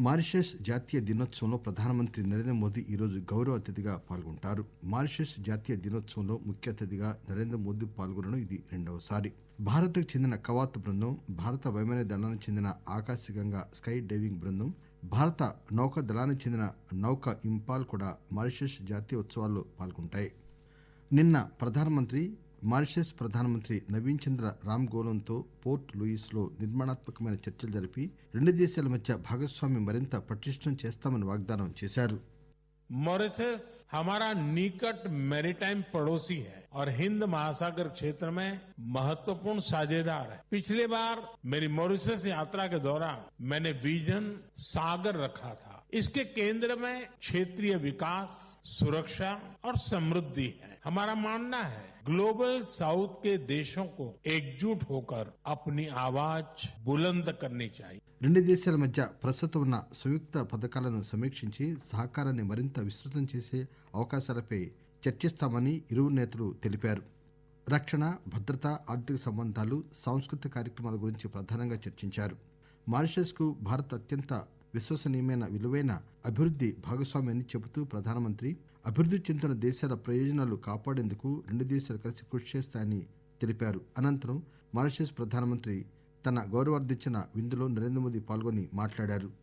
Mauritius జాతీయ దినోత్సవంలో ప్రధానమంత్రి నరేంద్ర మోదీ ఈరోజు గౌరవ అతిథిగా పాల్గొంటారు. మారిషస్ జాతీయ దినోత్సవంలో ముఖ్య అతిథిగా నరేంద్ర మోదీ పాల్గొనడం ఇది రెండవసారి. భారత్కు చెందిన కవాత్ బృందం భారత వైమానిక దళానికి చెందిన ఆకాశగంగా స్కై డైవింగ్ బృందం భారత నౌకా దళానికి చెందిన నౌక ఇంపాల్ కూడా మారిషస్ జాతీయ ఉత్సవాల్లో పాల్గొంటాయి. నిన్న ప్రధానమంత్రి మారిషస్ ప్రధానమంత్రి నవీన్ చంద్ర రామ్ గోలంతో పోర్ట్ లూయిస్ లో నిర్మాణాత్మకమైన చర్చలు జరిపి రెండు దేశాల మధ్య భాగస్వామ్యం మరింత పటిష్టం చేస్తామని వాగ్దానం చేశారు मॉरिशस हमारा निकट मैरीटाइम पड़ोसी है और हिंद महासागर क्षेत्र में महत्वपूर्ण साझेदार है पिछली बार मेरी मॉरिशस यात्रा के दौरान मैंने विजन सागर रखा था इसके केंद्र में क्षेत्रीय विकास सुरक्षा और समृद्धि है हमारा मानना है ग्लोबल साउथ के देशों को एकजुट होकर अपनी आवाज बुलंद करनी चाहिए రెండు దేశాల మధ్య ప్రస్తుతం ఉన్న సంయుక్త పథకాలను సమీక్షించి సహకారాన్ని మరింత విస్తృతం చేసే అవకాశాలపై చర్చిస్తామని ఇరువురు నేతలు తెలిపారు రక్షణ భద్రత ఆర్థిక సంబంధాలు సాంస్కృతిక కార్యక్రమాల గురించి ప్రధానంగా చర్చించారు మారిషస్ కు భారత్ అత్యంత విశ్వసనీయమైన విలువైన అభివృద్ది భాగస్వామ్యాన్ని చెబుతూ ప్రధానమంత్రి అభివృద్ది చెందుతున్న దేశాల ప్రయోజనాలు కాపాడేందుకు రెండు దేశాలు కలిసి కృషి చేస్తాయని తెలిపారు. అనంతరం మారిషస్ ప్రధానమంత్రి తన గౌరవార్థించిన విందులో నరేంద్ర మోదీ పాల్గొని మాట్లాడారు.